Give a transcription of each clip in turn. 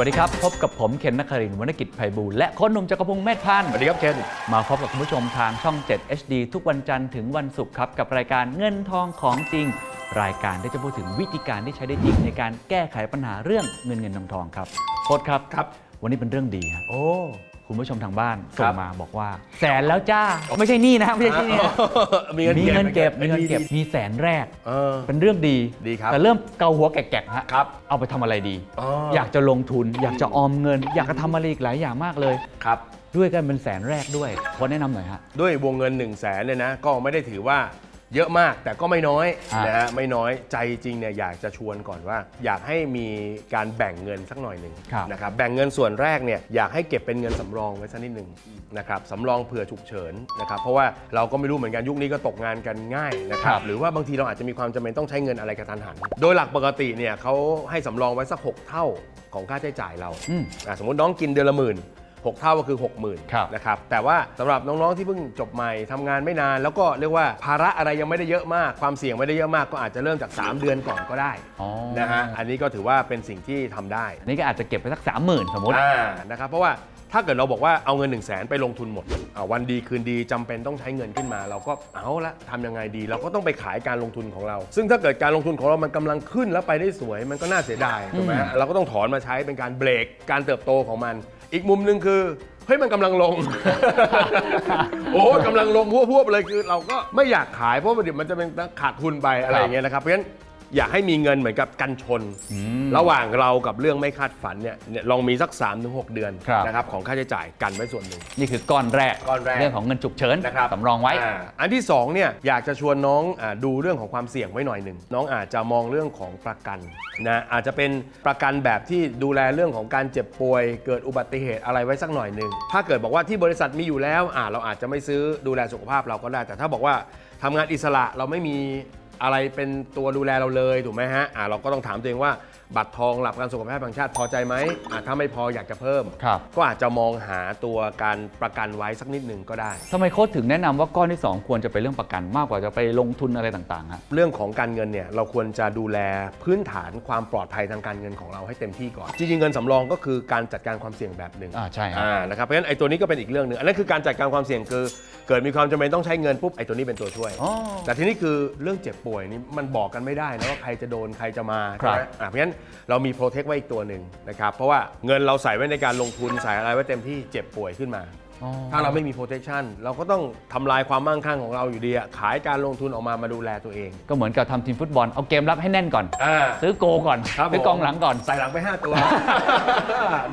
วัสดีครับ พบกับผมเคนนักครินทร์วรรณกิจไพบูลย์และโค้ชหนุ่มจักรพงศ์เมธพันธ์สวัสดีครับเคนมาพบกับคุณผู้ชมทางช่อง 7 HD ทุกวันจันทร์ถึงวันศุกร์ครับกับรายการเงินทองของจริง รายการที่จะพูดถึงวิธีการที่ใช้ได้จริงในการแก้ไขปัญหาเรื่องเงินเงินทองทองครับโค้ชครับครับ วันนี้เป็นเรื่องดีครับโอ้ คุณผู้ชมทางบ้านครัส่งบมาบอกว่า แสนแล้วจ้า ไม่ใช่หนี่นะไม่ใช่หนี่นะมีเงินมีเก็บเงินเก็บมีเงินเก็บดีมีแสนแรก เออ เป็นเรื่องดี ดีครับแต่เริ่มเกาหัวแกกๆฮะครับเอาไปทำอะไรดี อ๋ออยากจะลงทุน อยากจะออมเงิน อยากจะทำอะไรอีกหลายอย่างมากเลย ครับ ด้วยกันเป็นแสนแรกด้วยขอแนะนำหน่อยฮะ ด้วยวงเงิน1นึ่งแสนเนี่ยนะ ก็ไม่ได้ถือว่า เยอะมากแต่ก็ไม่น้อยอ่านนะฮะไม่น้อยใจจริงเนี่ยอยากจะชวนก่อนว่า อยากให้มีการแบ่งเงินสักหน่อยหนึ่งครับนะครับแบ่งเงินส่วนแรกเนี่ยอยากให้เก็บเป็นเงินสำรองไว้สักนิดหนึ่งนะครับสำรองเผื่อฉุกเฉินนะครับเพราะว่าเราก็ไม่รู้เหมือนกันยุคนี้ก็ตกงานกันง่ายนะคครัรับบหรือว่าบางทีเราอาจจะมีความจำเป็นต้องใช้เงินอะไรกระทันหัน โดยหลักปกติเนี่ยเขาให้สำรองไว้สักหกเท่าของค่าใช้จ่ายเราอืมอะสมมติน้องกินเดือนละหมื่น หกเท่าก็คือครับ60,000นะครับแต่ว่าสำหรับน้องๆที่เพิ่งจบใหม่ทำงานไม่นาน แล้วก็เรียกว่าภาระอะไรยังไม่ได้เยอะมาก ความเสี่ยงไม่ได้เยอะมากก็อาจจะเริ่มจาก 3 เดือนก่อนก็ได้อ๋อนะฮะอันนี้ก็ถือว่าเป็นสิ่งที่ทำได้อันนี้ก็อาจจะเก็บไปสักสามหมื่นสมมติอ่านะครับเพราะว่าถ้าเกิดเราบอกว่าเอาเงิน1นึ่งแสนไปลงทุนหมดอ่าวันดีคืนดีจำเป็นต้องใช้เงินขึ้นมา เราก็เอาละทำยังไงดี เราก็ต้องไปขายการลงทุนของเรา ซึ่งถ้าเกิดการลงทุนของเรามันกำลังขึ้นแล้วไปได้สวย มันก็น่าเสียดายถูกไหมฮะอืมเราก็ต้องถอนมาใช้เป็นการเบรกการเติบโตของมัน อีกมุมหนึ่งคือเฮ้ยมันกำลังลง โอ้ยกำลังลงพวบๆเลยคือ เราก็ไม่อยากขายเพราะว่าเดี๋ยวมันจะเป็นขาดทุนไปอะไรอย่างเงี้ยนะครับเพราะฉะนั้น อยากให้มีเงินเหมือนกับกันชนมระหว่างเรากับเรื่องไม่คาดฝันเนี่ยเนี่ยลองมีสัก 3-6 เดือนครับ นะครับของค่าใช้จ่ายกันไว้ส่วนหนึ่ง นี่คือก้อนแรกก้อนแรก เรื่องของเงินฉุกเฉินนะครับสำรองไว้าอันที่2เนี่ยอยากจะชวนน้องอาดูเรื่องของความเสี่ยงไว้หน่อยหนึ่งน้องอาจจะมองเรื่องของประกันนะอาจจะเป็นประกันแบบที่ดูแลเรื่องของการเจ็บป่วย เกิดอุบัติเหตุอะไรไว้สักหน่อยหนึ่งถ้าเกิดบอกว่าที่บริษัทมีอยู่แล้วอ่าเราอาจจะไม่ซื้อดูแลสุขภาพเราก็ได้ แต่ถ้าบอกว่าทำงานอิสระเราไม่มี อะไรเป็นตัวดูแลเราเลยถูกไหมฮะอ่าเราก็ต้องถามตัวเองว่า บัตรทองหลักประกันสุขภาพแห่งชาติพอใจไหมอ่าถ้าไม่พออยากจะเพิ่ม ครับก็อาจจะมองหาตัวการประกันไว้สักนิดหนึ่งก็ได้ ทำไมโค้ชถึงแนะนำว่าก้อนที่ 2 ควรจะเป็นเรื่องประกันมากกว่าจะไปลงทุนอะไรต่างๆฮะ เรื่องของการเงินเนี่ยเราควรจะดูแลพื้นฐานความปลอดภัยทางการเงินของเราให้เต็มที่ก่อน จริงๆเงินสำรองก็คือการจัดการความเสี่ยงแบบหนึ่งอ่าใช่ครับ อ่านะครับเพราะฉะนั้นไอ้ตัวนี้ก็เป็นอีกเรื่องหนึ่งอันนั้นคือการจัดการความเสี่ยงคือ เกิดมีความจำเป็นต้องใช้เงินปุ๊บไอ้ตัวนี้เป็นตัวช่วย อ๋อ แต่ทีนี้คือเรื่องเจ็บป่วยนี่มันบอกกันไม่ได้นะว่าใครจะโดนใครจะมาครับ ใช่ไหมอะเพราะฉะนั้นเรามีโปรเทคไว้อีกตัวหนึ่งนะครับเพราะว่าเงินเราใส่ไว้ในการลงทุนใส่อะไรไว้เต็มที่เจ็บป่วยขึ้นมา ถ้าเราไม่มี protection เราก็ต้องทำลายความมั่งคั่งของเราอยู่ดีอะขายการลงทุนออกมามาดูแลตัวเอง ก็เหมือนกับทำทีมฟุตบอลเอาเกมรับให้แน่นก่อน อ่า ซื้อโกก่อนครับซื้อกองหลังก่อน ใส่หลังไป 5 ตัว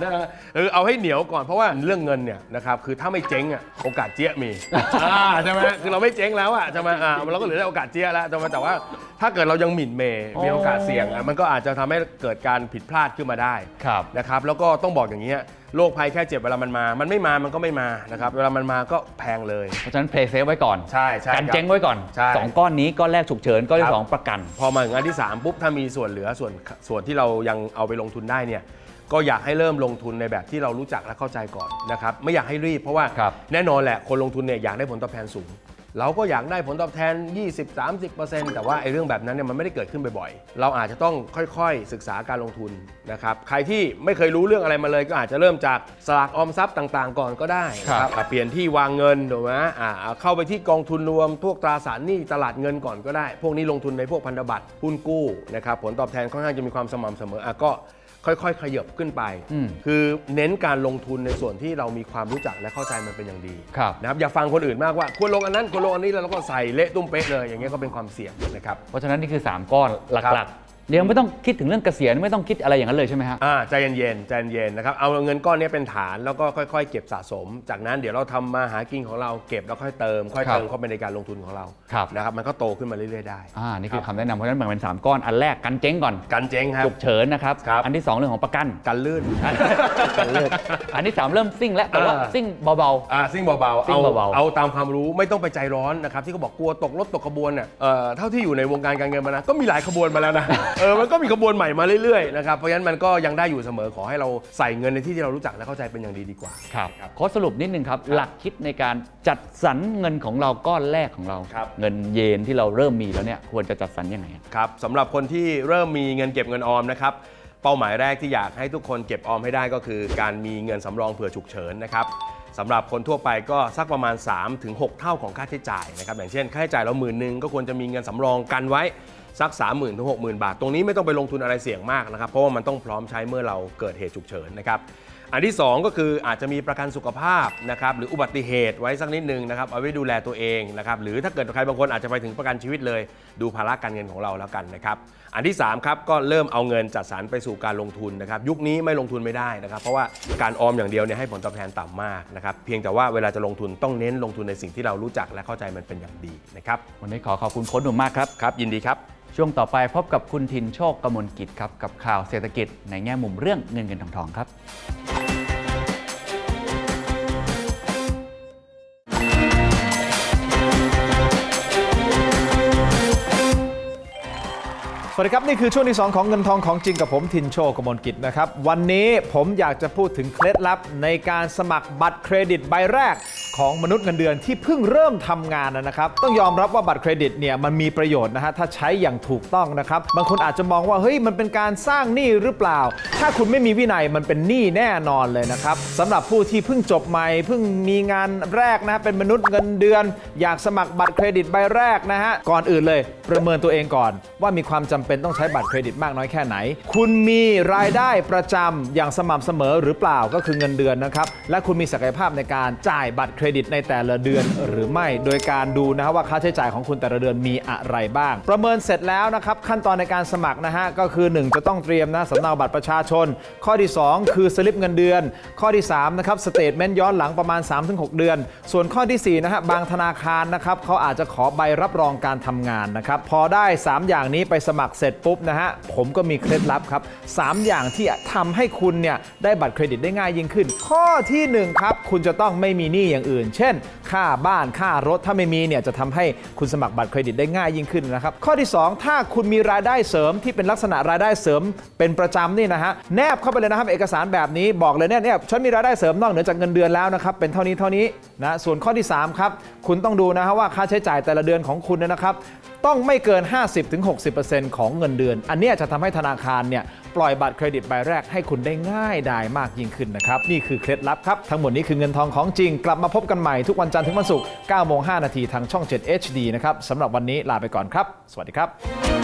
นะฮะเออเอาให้เหนียวก่อนเพราะว่าเรื่องเงินเนี่ยนะครับคือถ้าไม่เจ๊งอะโอกาสเจี๊ยะมี อ่าใช่ไหมคือเราไม่เจ๊งแล้วอะใช่ไหมอ่าเราก็เหลือได้โอกาสเจี๊ยะแล้วใช่ไหมแต่ว่าถ้าเกิดเรายังหมิ่นเมย์มีโอกาสเสี่ยงอะมันก็อาจจะทำให้เกิดการผิดพลาดขึ้นมาได้ครับ นะครับแล้วก็ต้องบอกอย่างนี้ย โรคภัยแค่เจ็บเวลามันมา มันไม่มา มันก็ไม่มานะครับ เวลามันมาก็แพงเลย เพราะฉะนั้นเพลย์เซฟไว้ก่อนใช่ใช่กันครับเจ๊งไว้ก่อนใช่ สองก้อนนี้ก้อนแรกฉุกเฉินก้อนคที่รับสองประกัน พอมาถึงอันที่ 3 ปุ๊บ ถ้ามีส่วนเหลือส่วนส่วนที่เรายังเอาไปลงทุนได้เนี่ยก็อยากให้เริ่มลงทุนในแบบที่เรารู้จักและเข้าใจก่อนนะครับไม่อยากให้รีบเพราะว่าครับ แน่นอนแหละคนลงทุนเนี่ยอยากได้ผลตอบแทนสูง เราก็อยากได้ผลตอบแทน 20-30%แต่ว่าไอ้เรื่องแบบนั้นเนี่ยมันไม่ได้เกิดขึ้นบ่อยๆ เราอาจจะต้องค่อยๆ ศึกษาการลงทุนนะครับ ใครที่ไม่เคยรู้เรื่องอะไรมาเลย ก็อาจจะเริ่มจากสลากออมทรัพย์ต่างๆ ก่อนก็ได้นะครับอะเปลี่ยนที่วางเงินถูกไหมอ่าเอาเข้าไปที่กองทุนรวมพวกตราสารหนี้ตลาดเงินก่อนก็ได้ พวกนี้ลงทุนในพวกพันธบัตรหุ้นกู้นะครับผลตอบแทนค่อนข้างจะมีความสม่ำเสมออะก็ ค่อยๆ ขยับขึ้นไป อืมคือเน้นการลงทุนในส่วนที่เรามีความรู้จักและเข้าใจมันเป็นอย่างดีครับ นะครับอย่าฟังคนอื่นมากว่าควรลงอันนั้นควรลงอันนี้แล้วเราก็ใส่เละตุ้มเป๊ะเลยอย่างเงี้ยก็เป็นความเสี่ยงนะครับ เพราะฉะนั้นนี่คือ 3 ก้อนหครัลักบๆ เดี๋ยวไม่ต้องคิดถึงเรื่องเกษียณไม่ต้องคิดอะไรอย่างนั้นเลยใช่ไหมฮะ อ่าใจเย็นๆใจเย็นๆนะครับเอาเงินก้อนนี้เป็นฐานแล้วก็ค่อย ๆ เก็บสะสม จากนั้นเดี๋ยวเราทำมาหากินของเราเก็บแล้วค่อยเติม ค่อยครับเติมเข้าไปในการลงทุนของเราครับ นะครับมันก็โตขึ้นมาเรื่อยๆได้อ่านี่คือคำแนะนำเพราะฉะนั้นแบ่งเป็น3ก้อนอันแรกกันเจ๊งก่อนกันเจ๊งครับ ฉุกเฉินนะครับ ครับ อันที่2เรื่องของประกันกันลื่น กันเลิกอันที่3เริ่มซิ่งแล้วแต่ว่าอ่า ซิ่งเบา อ่าซิ่งเบาๆซิ่เอางเบาๆ เอาตามความรู้ไม่ต้องไปใจร้อนนะครับที่เขาบอกกลัวตกรถตกขบวนเนี่ยเอ่อเท่าที่อยู่ในวงการการเงินมานะก็มีหลายขบวนมาแล้วนะเออมันก็มีขบวนใหม่มาเรื่อยๆนะครับเพราะฉะนั้นมันก็ยังได้อยู่เสมอขอให้เราใส่เงินในที่ที่เรารู้จักและเข้าใจเป็นอย่างดีดีกว่าๆครับครับขอสรุปนิดนึงครับ หลักคิดในการจัดสรรเงินของเราก้อนแรกของเรา ครับ เงินเยนที่เราเริ่มมีแล้วเนี่ยควรจะจัดสรรยังไงครับสำหรับคนที่เริ่มมีเงินเก็บเงินออมนะครับเป้าหมายแรกที่อยากให้ทุกคนเก็บออมให้ได้ก็คือ การมีเงินสำรองเผื่อฉุกเฉินนะครับสำหรับคนทั่วไปก็สักประมาณ 3-6 เท่าของค่าใช้จ่ายนะครับอย่างเช่นค่าใช้จ่ายเราหมื่นหนึ่งก็ควรจะมีเงินสำรองกันไว้ สัก 3 0 0 0 0ถึง60,000 บาท ตรงนี้ไม่ต้องไปลงทุนอะไรเสี่ยงมากนะครับ เพราะว่ามันต้องพร้อมใช้เมื่อเราเกิดเหตุฉุกเฉินนะครับ อันที่ 2 ก็คืออาจจะมีประกันสุขภาพนะครับหรืออุบัติเหตุไว้สักนิดนึงนะครับเอาไว้ดูแลตัวเองนะครับหรือถ้าเกิดใครบางคนอาจจะไปถึงประกันชีวิตเลย ดูภาระการเงินของเราแล้วกันนะครับอันที่3ครับก็เริ่มเอาเงินจัดสรรไปสู่การลงทุนนะครับยุคนี้ไม่ลงทุนไม่ได้นะครับ เพราะว่าการออมอย่างเดียวเนี่ยให้ผลตอบแทนต่ำมากนะครับเพียงแต่ว่าเวลาจะลงทุนต้องเน้นลงทุนในสิ่งที่เรารู้จักและเข้าใจมันเป็นอย่างดีนะครับวันนี้ขอขอบคุณโค้ชหนุ่มมากครับครับยินดีครับ ช่วงต่อไปพบกับคุณทินโชคกมลกิจครับกับข่าวเศรษฐกิจในแง่มุมเรื่องเงินเงินทองทองครับ สวัสดีครับ นี่คือช่วงที่ 2 ของเงินทองของจริงกับผมทินโชกมลกิจนะครับ วันนี้ผมอยากจะพูดถึงเคล็ดลับในการสมัครบัตรเครดิตใบแรกของมนุษย์เงินเดือนที่เพิ่งเริ่มทำงานนะครับ ต้องยอมรับว่าบัตรเครดิตเนี่ยมันมีประโยชน์นะฮะถ้าใช้อย่างถูกต้องนะครับ บางคนอาจจะมองว่าเฮ้ยมันเป็นการสร้างหนี้หรือเปล่า ถ้าคุณไม่มีวินัยมันเป็นหนี้แน่นอนเลยนะครับสำหรับผู้ที่เพิ่งจบใหม่เพิ่งมีงานแรกนะเป็นมนุษย์เงินเดือน อยากสมัครบัตรเครดิตใบแรกนะฮะก่อนอื่นเลย ประเมินตัวเองก่อนว่ามีความจำเป็นต้องใช้บัตรเครดิตมากน้อยแค่ไหน คุณมีรายได้ประจำอย่างสม่ำเสมอหรือเปล่าก็คือเงินเดือนนะครับ และคุณมีศักยภาพในการจ่ายบัตรเครดิตในแต่ละเดือนหรือไม่ โดยการดูนะว่าค่าใช้จ่ายของคุณแต่ละเดือนมีอะไรบ้าง ประเมินเสร็จแล้วนะครับขั้นตอนในการสมัครนะฮะก็คือ 1 จะต้องเตรียมนะสำเนาบัตรประชาชน ข้อที่ 2 คือสลิปเงินเดือน ข้อที่3นะครับสเตทเมนต์ย้อนหลังประมาณ 3-6 เดือน ส่วนข้อที่4นะฮะบางธนาคารนะครับเขาอาจจะขอใบรับรองการทำงานนะครับพอได้ 3 อย่างนี้ไปสมัครเสร็จปุ๊บนะฮะผมก็มีเคล็ดลับครับสามอย่างที่ทำให้คุณเนี่ยได้บัตรเครดิตได้ง่ายยิ่งขึ้น ข้อที่หนึ่งครับ คุณจะต้องไม่มีหนี้อย่างอื่น เช่น ค่าบ้านค่ารถถ้าไม่มีเนี่ยจะทำให้คุณสมัครบัตรเครดิตได้ง่ายยิ่งขึ้นนะครับ ข้อที่ 2 ถ้าคุณมีรายได้เสริมที่เป็นลักษณะรายได้เสริมเป็นประจำนี่นะฮะแนบเข้าไปเลยนะครับเอกสารแบบนี้บอกเลยเนี่ยเนี่ยฉันมีรายได้เสริมนอกเหนือจากเงินเดือนแล้วนะครับเป็นเท่านี้เท่านี้นะส่วนข้อที่3ครับคุณต้องดูนะฮะว่าค่าใช้จ่ายแต่ละเดือนของคุณเนยนะครับ ต้องไม่เกิน 50-60%ของเงินเดือน อันนี้จะทำให้ธนาคารเนี่ยปล่อยบัตรเครดิตใบแรกให้คุณได้ง่ายดายมากยิ่งขึ้นนะครับ นี่คือเคล็ดลับครับ ทั้งหมดนี้คือเงินทองของจริง กลับมาพบกันใหม่ทุกวันจันทร์ถึงวันศุกร์9โมง5นาทีทางช่อง 7 HD นะครับสำหรับวันนี้ลาไปก่อนครับ สวัสดีครับ